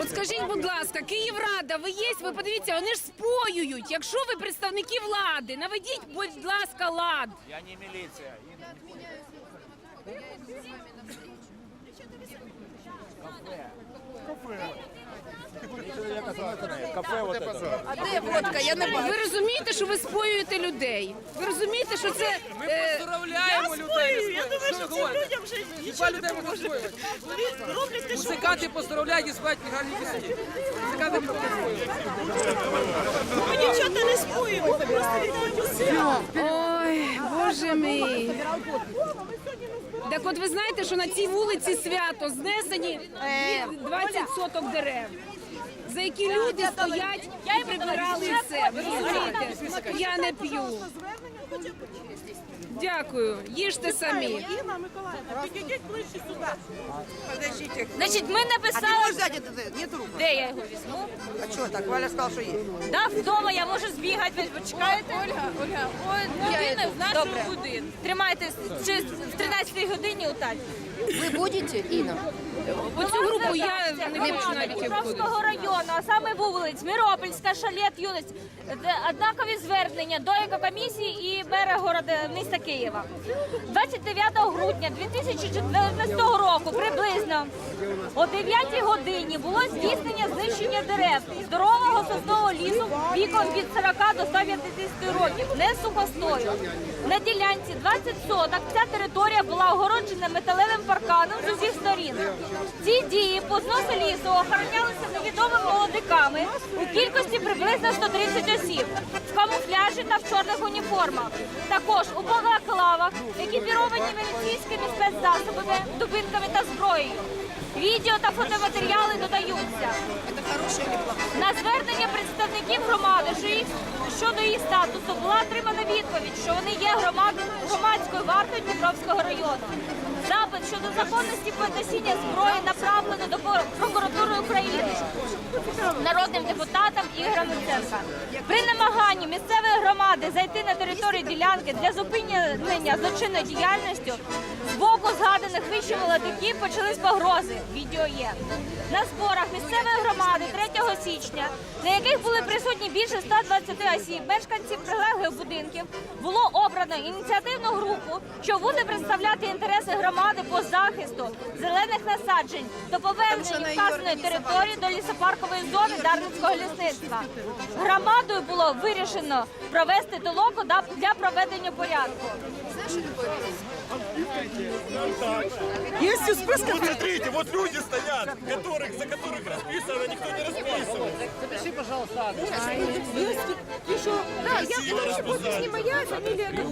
От скажіть, будь ласка, Київрада, ви є? Ви подивіться, вони ж споюють. Якщо ви представники влади, наведіть, будь ласка, лад. Я не милиция. Кафе вот это. А де водка? Я не бачу. Ви розумієте, що ви споюєте людей? Ви розумієте, що це е, Поздравляємо людей. Я думаю, що цим людям вже Хіба людей можна споювати? Музиканти поздравляють і спать гарні пісні. Музиканти поздравляють. Ми дівчата не споїмо, ми просто вітаємо всіх. Ой, боже мій. Так от ви знаєте, що на цій вулиці свято знесені дві- 20 соток дерев. За які люди стоять і прибирали все. Ви розумієте? Я не п'ю. Дякую. Їжте самі. Інна Миколаївна, підійдіть ближче сюди. Подождите. Значить, ми написали, взять это? Нет рук? де я його візьму. А что так? Валя сказал, что есть. Да, вдома я можу збігати, ви почекаєте? Ольга, Ольга, ой, година в нашому будинку. Тримайте чи в 13 годині у Тані. Ви будете, Інна? Оцю групу я не хочу навіть обходити. Дніпровського району, а саме вулиць Миропольська, Шалет, Юність, однакові звернення до екокомісії і мера города міста Києва. 29 грудня 2014 року приблизно о 9 годині було здійснення знищення дерев здорового соснового лісу віком від 40 до 150 років, не сухостою. На ділянці 20 соток ця територія була огороджена металевим парканом з усіх сторін. Ці дії по зносу лісу охоронялися невідомими молодиками у кількості приблизно 130 осіб в камуфляжі та в чорних уніформах. Також у балаклавах, екіпіровані міліцейськими спецзасобами, дубинками та зброєю. Відео та фотоматеріали додаються. На звернення представників громади щодо їх статусу була отримана відповідь, що вони є громад- громадською вартою Дніпровського району. Запит щодо законності носіння зброї направлено до прокуратури народним депутатам Ігоря Луценка. При намаганні місцевої громади зайти на територію ділянки для зупинення злочинної діяльності з боку згаданих вище молодиків почались погрози. Відео є. На зборах місцевої громади 3 січня, на яких були присутні більше 120 осіб, мешканців прилеглих будинків, було обрано ініціативну групу, що буде представляти інтереси громади по захисту зелених насаджень до повернення вказаної території до лісопаркової зони Дарницького лісництва. Громадою було вирішено провести толоку да- для проведення порядку. Є у списках Вот смотрите, вот люди стоят, которых, за которых расписано, а никто не расписывает. Запиши, пожалуйста, адрес. є ті, що... Да, я Красиво расписали. не моя фамілія, як би